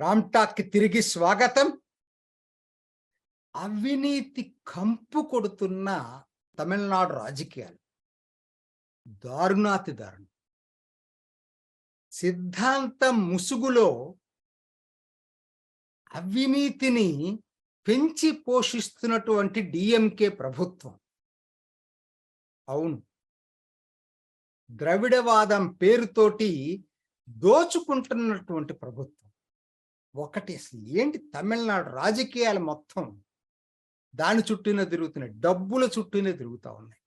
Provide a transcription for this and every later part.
రామ్టాక్కి తిరిగి స్వాగతం. అవినీతి కంపు కొడుతున్న తమిళనాడు రాజకీయాలు. దారుణాతి దారుణం. సిద్ధాంతం ముసుగులో అవినీతిని పెంచి పోషిస్తున్నటువంటి డిఎంకే ప్రభుత్వం. అవును. ద్రవిడవాదం పేరుతోటి దోచుకుంటున్నటువంటి ప్రభుత్వం. ఒకటి ఏంటి తమిళనాడు రాజకీయాలు మొత్తం? దాని చుట్టూనే తిరుగుతున్నాయి డబ్బుల చుట్టూనే తిరుగుతూ ఉన్నాయి.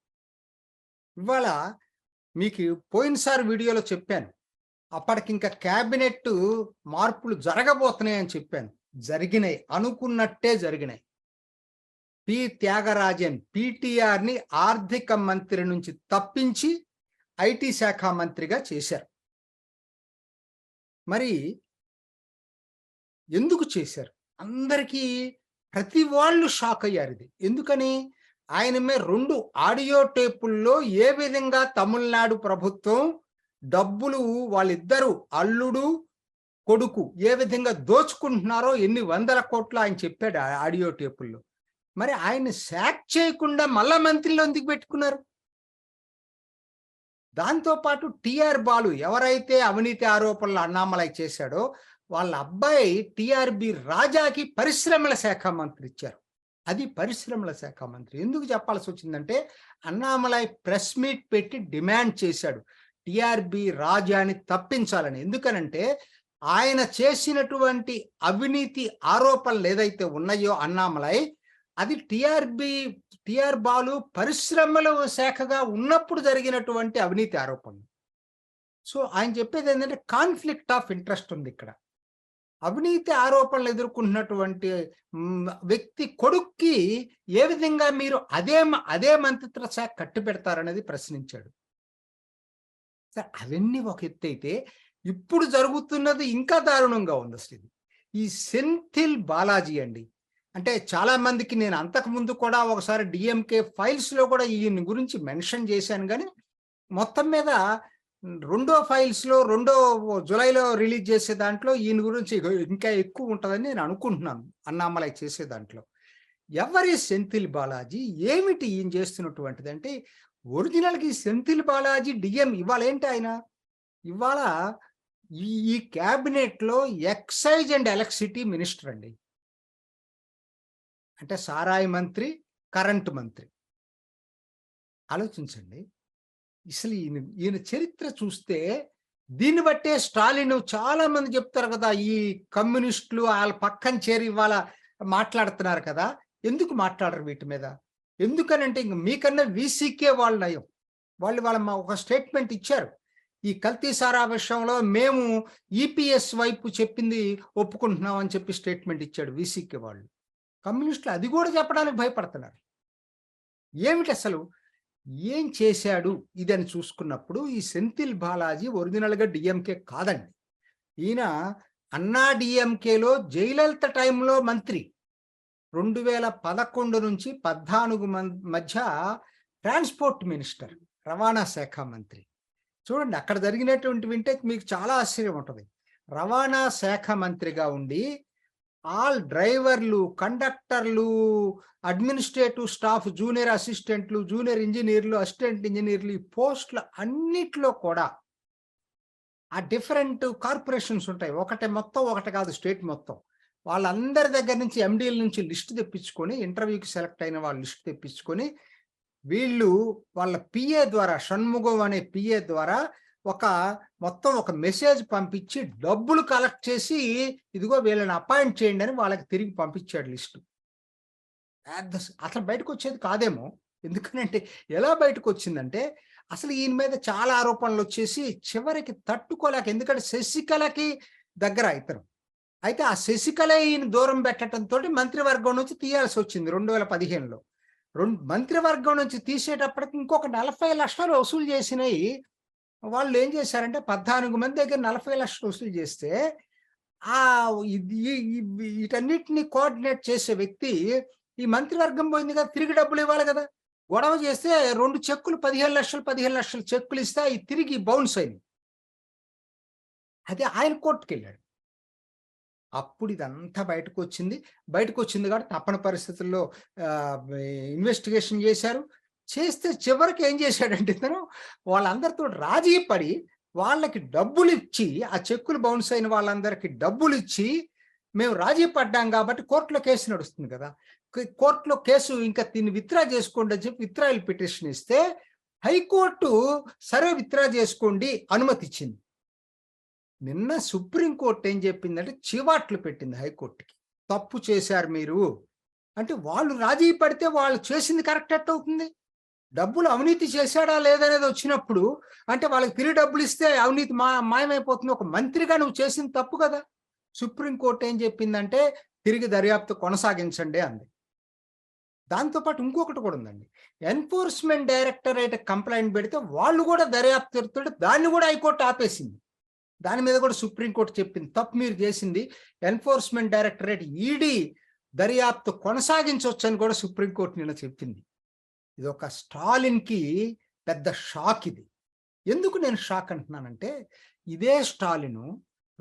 ఇవాళ మీకు పోయినసారి వీడియోలో చెప్పాను అప్పటికి ఇంకా క్యాబినెట్ మార్పులు జరగబోతున్నాయని చెప్పాను. జరిగినాయి అనుకున్నట్టే జరిగినాయి. పి. త్యాగరాజన్ పిటిఆర్ని ఆర్థిక మంత్రి నుంచి తప్పించి ఐటీ శాఖ మంత్రిగా చేశారు. మరి ఎందుకు చేశారు? అందరికీ ప్రతి వాళ్ళు షాక్ అయ్యారు ఇది ఎందుకని? ఆయన మీద రెండు ఆడియో టేపుల్లో ఏ విధంగా తమిళనాడు ప్రభుత్వం డబ్బులు వాళ్ళిద్దరూ అల్లుడు కొడుకు ఏ విధంగా దోచుకుంటున్నారో ఎన్ని వందల కోట్లు ఆయన చెప్పాడు ఆడియో టేపుల్లో. మరి ఆయన శాక్ చేయకుండా మళ్ళా మంత్రిలో ఎందుకు పెట్టుకున్నారు? దాంతోపాటు టిఆర్ బాలు ఎవరైతే అవినీతి ఆరోపణలు అన్నామలై చేశాడో వాళ్ళ అబ్బాయి టిఆర్బి రాజాకి పరిశ్రమల శాఖ మంత్రి ఇచ్చారు. అది పరిశ్రమల శాఖ మంత్రి. ఎందుకు చెప్పాల్సి వచ్చిందంటే అన్నామలై ప్రెస్ మీట్ పెట్టి డిమాండ్ చేశాడు టిఆర్బి రాజాని తప్పించాలని. ఎందుకనంటే ఆయన చేసినటువంటి అవినీతి ఆరోపణలు ఏదైతే ఉన్నాయో అన్నామలై అది టిఆర్బి టిఆర్ బాలు పరిశ్రమల శాఖగా ఉన్నప్పుడు జరిగినటువంటి అవినీతి ఆరోపణలు. సో ఆయన చెప్పేది ఏంటంటే కాన్ఫ్లిక్ట్ ఆఫ్ ఇంట్రెస్ట్ ఉంది ఇక్కడ. అవినీతి ఆరోపణలు ఎదుర్కొంటున్నటువంటి వ్యక్తి కొడుక్కి ఏ విధంగా మీరు అదే అదే మంత్రిత్వ శాఖ కట్టు పెడతారనేది ప్రశ్నించాడు. సార్ అవన్నీ ఒక ఎత్తు అయితే ఇప్పుడు జరుగుతున్నది ఇంకా దారుణంగా ఉంది అసలు. ఈ సెంథిల్ బాలాజీ అండి. అంటే చాలా మందికి నేను అంతకు ముందు కూడా ఒకసారి డిఎంకే ఫైల్స్లో కూడా ఈయన గురించి మెన్షన్ చేశాను కానీ మొత్తం మీద రెండో ఫైల్స్లో రెండో జులైలో రిలీజ్ చేసే దాంట్లో ఈయన గురించి ఇంకా ఎక్కువ ఉంటుందని నేను అనుకుంటున్నాను అన్నామలై చేసే దాంట్లో. ఎవరి సెంథిల్ బాలాజీ? ఏమిటి ఈయన చేస్తున్నటువంటిది? అంటే ఒరిజినల్కి సెంథిల్ బాలాజీ డిఎం ఇవాళ ఏంటి ఆయన? ఇవాళ ఈ క్యాబినెట్లో ఎక్సైజ్ అండ్ ఎలక్ట్రిసిటీ మినిస్టర్ అండి. అంటే సారాయి మంత్రి కరెంటు మంత్రి. ఆలోచించండి. అసలు ఈయన ఈయన చరిత్ర చూస్తే దీన్ని బట్టే స్టాలిన్ చాలా మంది చెప్తారు కదా ఈ కమ్యూనిస్టులు వాళ్ళ పక్కన చేరి ఇవాళ మాట్లాడుతున్నారు కదా. ఎందుకు మాట్లాడరు వీటి మీద? ఎందుకనంటే ఇంక మీకన్నా వీసీకే వాళ్ళు నయం. వాళ్ళు వాళ్ళ మా ఒక స్టేట్మెంట్ ఇచ్చారు. ఈ కల్తీ సారా విషయంలో మేము ఈపీఎస్ వైపు చెప్పింది ఒప్పుకుంటున్నాం అని చెప్పి స్టేట్మెంట్ ఇచ్చాడు వీసీకే వాళ్ళు. కమ్యూనిస్టులు అది కూడా చెప్పడానికి భయపడుతున్నారు. ఏమిటి అసలు? ఏం చేశాడు? ఇదని చూసుకున్నప్పుడు ఈ సెంథిల్ బాలాజీ ఒరిజినల్గా డిఎంకే కాదండి. ఈయన అన్నా డిఎంకేలో జయలలిత టైంలో మంత్రి. రెండు వేల పదకొండు నుంచి పద్నాలుగు మధ్య ట్రాన్స్పోర్ట్ మినిస్టర్ రవాణా శాఖ మంత్రి. చూడండి అక్కడ జరిగినటువంటి వింటే మీకు చాలా ఆశ్చర్యం ఉంటుంది. రవాణా శాఖ మంత్రిగా ఉండి ఆల్ డ్రైవర్లు కండక్టర్లు అడ్మినిస్ట్రేటివ్ స్టాఫ్ జూనియర్ అసిస్టెంట్లు జూనియర్ ఇంజనీర్లు అసిస్టెంట్ ఇంజనీర్లు ఈ పోస్టులు అన్నిట్లో కూడా ఆ డిఫరెంట్ కార్పొరేషన్స్ ఉంటాయి. ఒకటే మొత్తం ఒకటి కాదు స్టేట్ మొత్తం. వాళ్ళందరి దగ్గర నుంచి ఎండీల నుంచి లిస్ట్ తెప్పించుకొని ఇంటర్వ్యూకి సెలెక్ట్ అయిన వాళ్ళు లిస్ట్ తెప్పించుకొని వీళ్ళు వాళ్ళ పిఏ ద్వారా షణ్ముఖం అనే పిఏ ద్వారా ఒక మొత్తం ఒక మెసేజ్ పంపించి డబ్బులు కలెక్ట్ చేసి ఇదిగో వీళ్ళని అపాయింట్ చేయండి అని వాళ్ళకి తిరిగి పంపించాడు లిస్టు. అసలు బయటకు వచ్చేది కాదేమో. ఎందుకనంటే ఎలా బయటకు వచ్చిందంటే అసలు ఈయన మీద చాలా ఆరోపణలు వచ్చేసి చివరికి తట్టుకోలేక ఎందుకంటే శశికళకి దగ్గర ఇతను అయితే ఆ శశికళ ఈయన దూరం పెట్టడంతో మంత్రివర్గం నుంచి తీయాల్సి వచ్చింది రెండు వేల పదిహేనులో. రెండు మంత్రివర్గం నుంచి తీసేటప్పటికి ఇంకొక నలభై లక్షలు వసూలు చేసినాయి వాళ్ళు ఏం చేశారంటే పద్నాలుగు మంది దగ్గర నలభై లక్షలు వసూలు చేస్తే ఆ వీటన్నిటిని కోఆర్డినేట్ చేసే వ్యక్తి ఈ మంత్రివర్గం పోయింది కదా తిరిగి డబ్బులు ఇవ్వాలి కదా. గొడవ చేస్తే రెండు చెక్కులు పదిహేను లక్షలు పదిహేను లక్షలు చెక్కులు ఇస్తే అవి తిరిగి బౌన్స్ అయింది అదే ఆయన కోర్టుకు వెళ్ళాడు. అప్పుడు ఇదంతా బయటకు వచ్చింది. బయటకు వచ్చింది కాబట్టి తప్పని పరిస్థితుల్లో ఇన్వెస్టిగేషన్ చేశారు. చేస్తే చివరికి ఏం చేశాడంటే తను వాళ్ళందరితో రాజీ పడి వాళ్ళకి డబ్బులు ఇచ్చి ఆ చెక్కులు బౌన్స్ అయిన వాళ్ళందరికీ డబ్బులు ఇచ్చి మేము రాజీ పడ్డాం కాబట్టి కోర్టులో కేసు నడుస్తుంది కదా. కోర్టులో కేసు ఇంకా దీన్ని విత్డ్రా చేసుకోండి అని చెప్పి విత్డ్రాయల్ పిటిషన్ ఇస్తే హైకోర్టు సరే విత్డ్రా చేసుకోండి అనుమతి ఇచ్చింది. నిన్న సుప్రీంకోర్టు ఏం చెప్పిందంటే చివాట్లు పెట్టింది హైకోర్టుకి. తప్పు చేశారు మీరు. అంటే వాళ్ళు రాజీ పడితే వాళ్ళు చేసింది కరెక్ట్ అవుతుంది? డబ్బులు అవినీతి చేశాడా లేదనేది వచ్చినప్పుడు అంటే వాళ్ళకి తిరిగి డబ్బులు ఇస్తే అవినీతి మా మాయమైపోతుంది. ఒక మంత్రిగా నువ్వు చేసింది తప్పు కదా. సుప్రీంకోర్టు ఏం చెప్పిందంటే తిరిగి దర్యాప్తు కొనసాగించండి అంది. దాంతోపాటు ఇంకొకటి కూడా ఉందండి. ఎన్ఫోర్స్మెంట్ డైరెక్టరేట్ కంప్లైంట్ పెడితే వాళ్ళు కూడా దర్యాప్తు జరుపుతుంటే దాన్ని కూడా హైకోర్టు ఆపేసింది. దాని మీద కూడా సుప్రీంకోర్టు చెప్పింది. తప్పు మీరు చేసింది. ఎన్ఫోర్స్మెంట్ డైరెక్టరేట్ ఈడీ దర్యాప్తు కొనసాగించవచ్చు అని కూడా సుప్రీంకోర్టు నిన్న చెప్పింది. ఇది ఒక స్టాలిన్కి పెద్ద షాక్ ఇది. ఎందుకు నేను షాక్ అంటున్నానంటే ఇదే స్టాలిన్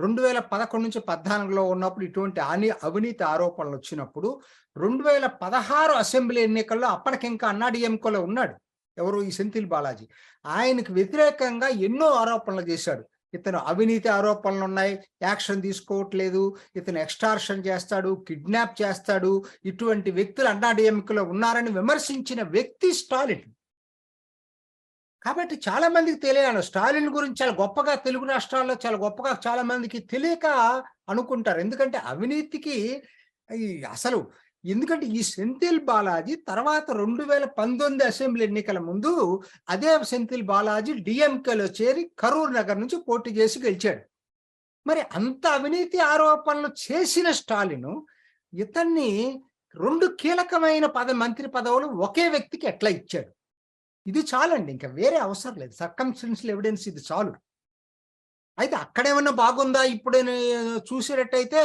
రెండు వేల పదకొండు నుంచి పద్నాలుగులో ఉన్నప్పుడు ఇటువంటి అని అవినీతి ఆరోపణలు వచ్చినప్పుడు రెండు వేల పదహారు అసెంబ్లీ ఎన్నికల్లో అప్పటికింకా అన్నాడీఎంకోలో ఉన్నాడు ఎవరు? ఈ సెంతిల్ బాలాజీ. ఆయనకు వ్యతిరేకంగా ఎన్నో ఆరోపణలు చేశాడు. ఇతను అవినీతి ఆరోపణలు ఉన్నాయి యాక్షన్ తీసుకోవట్లేదు ఇతను ఎక్స్టార్షన్ చేస్తాడు కిడ్నాప్ చేస్తాడు ఇటువంటి వ్యక్తులు అన్నాడీఎంకేలో ఉన్నారని విమర్శించిన వ్యక్తి స్టాలిన్. కాబట్టి చాలా మందికి తెలియాలి స్టాలిన్ గురించి చాలా గొప్పగా తెలుగు రాష్ట్రాల్లో చాలా గొప్పగా చాలా మందికి తెలియక అనుకుంటారు. ఎందుకంటే అవినీతికి అసలు ఎందుకంటే ఈ సెంథిల్ బాలాజీ తర్వాత రెండు వేల పంతొమ్మిది అసెంబ్లీ ఎన్నికల ముందు అదే సెంథిల్ బాలాజీ డిఎంకేలో చేరి కరూర్ నగర్ నుంచి పోటీ చేసి గెలిచాడు. మరి అంత అవినీతి ఆరోపణలు చేసిన స్టాలిన్ ఇతన్ని రెండు కీలకమైన పద మంత్రి పదవులు ఒకే వ్యక్తికి ఎట్లా ఇచ్చాడు? ఇది చాలండి ఇంకా వేరే అవసరం లేదు. సర్కంస్టెన్షియల్ ఎవిడెన్స్ ఇది చాలు. అయితే అక్కడేమన్నా బాగుందా? ఇప్పుడు చూసేటట్టయితే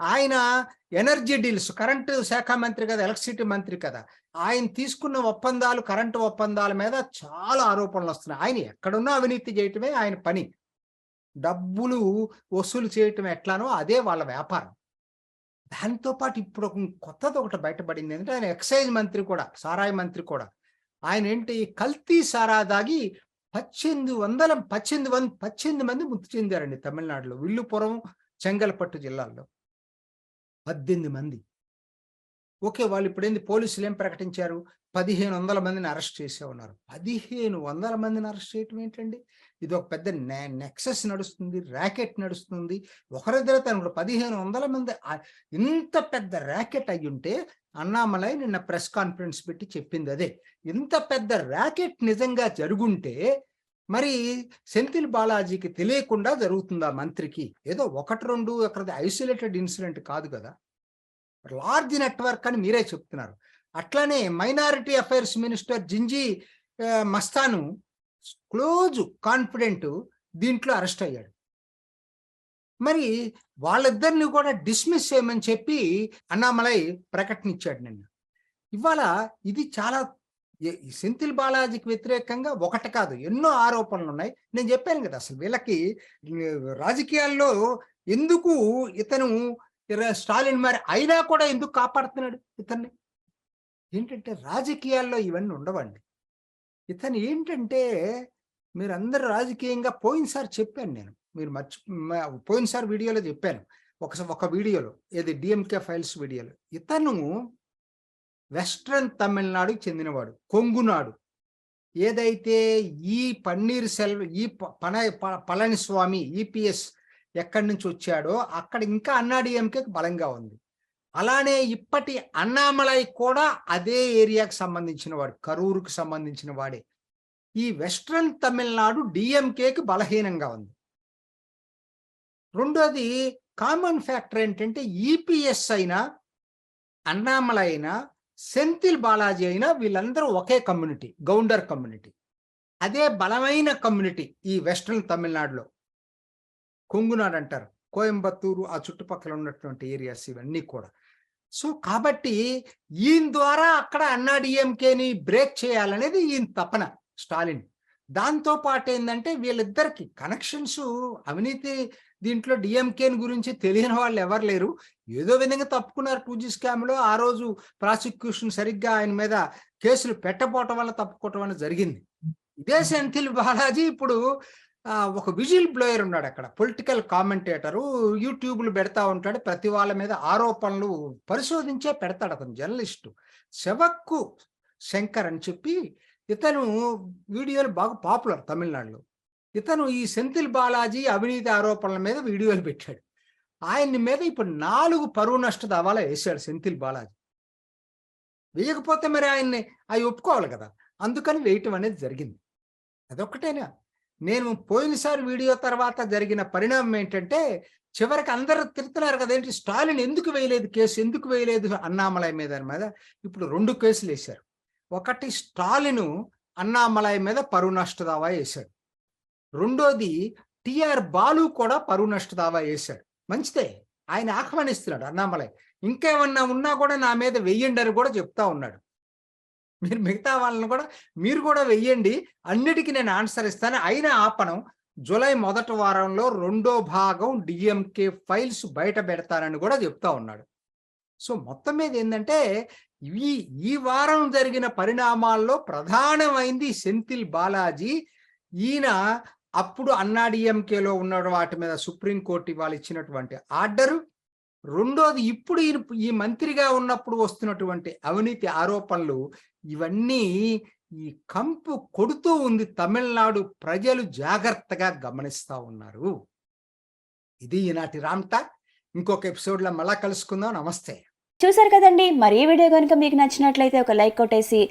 ఆయన ఎనర్జీ డీల్స్ కరెంటు శాఖ మంత్రి కదా ఎలక్ట్రిసిటీ మంత్రి కదా ఆయన తీసుకున్న ఒప్పందాలు కరెంటు ఒప్పందాల మీద చాలా ఆరోపణలు వస్తున్నాయి. ఆయన ఎక్కడున్నా అవినీతి చేయటమే ఆయన పని. డబ్బులు వసూలు చేయటం ఎట్లానో అదే వాళ్ళ వ్యాపారం. దాంతో పాటు ఇప్పుడు ఒక కొత్తది ఒకటి బయటపడింది ఏంటంటే ఆయన ఎక్సైజ్ మంత్రి కూడా సారాయి మంత్రి కూడా. ఆయన ఏంటి కల్తీ సారా దాగి పద్దెనిమిది వందల పద్దెనిమిది వంద పద్దెనిమిది మంది మృతి చెందారండి తమిళనాడులో విల్లుపురం చెంగల్పట్టు జిల్లాల్లో. పద్దెనిమిది మంది. ఓకే వాళ్ళు ఇప్పుడేంది? పోలీసులు ఏం ప్రకటించారు? పదిహేను వందల మందిని అరెస్ట్ చేసే ఉన్నారు. పదిహేను వందల మందిని అరెస్ట్ చేయటం ఏంటండి? ఇది ఒక పెద్ద నెక్సెస్ నడుస్తుంది ర్యాకెట్ నడుస్తుంది. ఒకరిద్దరు తను పదిహేను వందల మంది ఇంత పెద్ద ర్యాకెట్ అయ్యి ఉంటే అన్నామలై నిన్న ప్రెస్ కాన్ఫరెన్స్ పెట్టి చెప్పింది అదే. ఇంత పెద్ద ర్యాకెట్ నిజంగా జరుగుంటే మరి సెంథిల్ బాలాజీకి తెలియకుండా జరుగుతుందా మంత్రికి. ఏదో ఒకటి రెండు అక్కడ ఐసోలేటెడ్ ఇన్సిడెంట్ కాదు కదా. లార్జ్ నెట్వర్క్ అని మీరే చెప్తున్నారు. అట్లానే minority affairs minister Gingee Masthan close confident దీంట్లో అరెస్ట్ అయ్యాడు. మరి వాళ్ళిద్దరిని కూడా డిస్మిస్ చేయమని చెప్పి అన్నామలై ప్రకటన ఇచ్చాడు నిన్న. ఇవాళ ఇది చాలా ఎ- ఈ బాలాజీకి వ్యతిరేకంగా ఒకటి కాదు ఎన్నో ఆరోపణలు ఉన్నాయి నేను చెప్పాను కదా అసలు వీళ్ళకి రాజకీయాల్లో ఎందుకు ఇతను స్టాలిన్ మరి అయినా కూడా ఎందుకు కాపాడుతున్నాడు ఇతన్ని? ఏంటంటే రాజకీయాల్లో ఇవన్నీ ఉండవండి. ఇతను ఏంటంటే మీరందరూ రాజకీయంగా పోయినసారి చెప్పాను నేను మీరు మర్చి పోయినసారి వీడియోలో చెప్పాను. ఒక ఒక వీడియోలో ఏది డిఎంకే ఫైల్స్ వీడియోలో. ఇతను వెస్ట్రన్ తమిళనాడుకి చెందినవాడు కొంగునాడు. ఏదైతే ఈ పన్నీర్ సెల్వ ఈ ప- పన ప- పళనిస్వామి ఈపీఎస్ ఎక్కడి నుంచి వచ్చాడో అక్కడ ఇంకా అన్నాడీఎంకే బలంగా ఉంది. అలానే ఇప్పటి అన్నామలై కూడా అదే ఏరియాకి సంబంధించిన వాడు కరూరుకు సంబంధించిన వాడే ఈ వెస్ట్రన్ తమిళనాడు డిఎంకేకి బలహీనంగా ఉంది. రెండోది కామన్ ఫ్యాక్టర్ ఏంటంటే ఈపీఎస్ అయినా అన్నామలై అయినా సెంథిల్ బాలాజీ అయినా వీళ్ళందరూ ఒకే కమ్యూనిటీ గౌండర్ కమ్యూనిటీ. అదే బలమైన కమ్యూనిటీ ఈ వెస్ట్రన్ తమిళనాడులో. కొంగునాడు అంటారు కోయంబత్తూరు ఆ చుట్టుపక్కల ఉన్నటువంటి ఏరియాస్ ఇవన్నీ కూడా. సో కాబట్టి ఈయన ద్వారా అక్కడ అన్నాడిఎంకేని బ్రేక్ చేయాలనేది ఈయన తపన స్టాలిన్. దాంతో పాటు ఏంటంటే వీళ్ళిద్దరికి కనెక్షన్స్ అవినీతి దీంట్లో డిఎంకేని గురించి తెలియని వాళ్ళు ఎవరు లేరు. ఏదో విధంగా తప్పుకున్నారు టూ జీ స్కామ్లో. ఆ రోజు ప్రాసిక్యూషన్ సరిగ్గా ఆయన మీద కేసులు పెట్టపోవటం వల్ల తప్పుకోవటం వల్ల జరిగింది. ఇదే సెంథిల్ బాలాజీ ఇప్పుడు ఒక విజిల్ బ్లోయర్ ఉన్నాడు అక్కడ. Political commentator. యూట్యూబ్లు పెడతా ఉంటాడు. ప్రతి వాళ్ళ మీద ఆరోపణలు పరిశోధించే పెడతాడు అతను జర్నలిస్టు. శవక్కు శంకర్ అని చెప్పి ఇతను వీడియోలు బాగా పాపులర్ తమిళనాడులో. ఇతను ఈ సెంథిల్ బాలాజీ అవినీతి ఆరోపణల మీద వీడియోలు పెట్టాడు. ఆయన్ని మీద ఇప్పుడు నాలుగు పరువు నష్ట దావాలా వేశాడు సెంథిల్ బాలాజీ. వేయకపోతే మరి ఆయన్ని అవి ఒప్పుకోవాలి కదా. అందుకని వేయటం అనేది జరిగింది. అదొక్కటేనా? నేను పోయినసారి వీడియో తర్వాత జరిగిన పరిణామం ఏంటంటే చివరికి అందరూ తిరుగుతున్నారు కదేంటి స్టాలిన్ ఎందుకు వేయలేదు కేసు ఎందుకు వేయలేదు అన్నామలై మీద మీద ఇప్పుడు రెండు కేసులు వేశారు. ఒకటి స్టాలిను అన్నామలై మీద పరువు నష్ట దావా వేశాడు. రెండోది టిఆర్ బాలు కూడా పరువు నష్ట దావా వేశాడు మంచిదే. ఆయన ఆహ్వానిస్తున్నాడు అన్నామలై. ఇంకేమన్నా ఉన్నా కూడా నా మీద వెయ్యండి అని కూడా చెప్తా ఉన్నాడు. మీరు మిగతా వాళ్ళని కూడా మీరు కూడా వెయ్యండి. అన్నిటికీ నేను ఆన్సర్ ఇస్తాను. అయినా ఆపణం జూలై మొదటి వారంలో రెండో భాగం డిఎంకే ఫైల్స్ బయట పెడతానని కూడా చెప్తా ఉన్నాడు. సో మొత్తం మీద ఏంటంటే ఈ ఈ వారం జరిగిన పరిణామాల్లో ప్రధానమైంది సెంథిల్ బాలాజీ. ఈయన అప్పుడు అన్నా డిఎంకేలో ఉన్న వాటి మీద సుప్రీంకోర్టు ఇవాళ ఇచ్చినటువంటి ఆర్డరు. రెండోది ఇప్పుడు ఈ మంత్రిగా ఉన్నప్పుడు వస్తున్నటువంటి అవినీతి ఆరోపణలు ఇవన్నీ ఈ కంపు కొడుతూ ఉంది తమిళనాడు ప్రజలు జాగ్రత్తగా గమనిస్తూ ఉన్నారు. ఇది ఈనాటి రామ్టా ఇంకొక ఎపిసోడ్లో మళ్ళా కలుసుకుందాం. నమస్తే. చూసారు కదండి మరి ఈ వీడియో కనుక మీకు నచ్చినట్లయితే ఒక లైక్ కొట్టేసి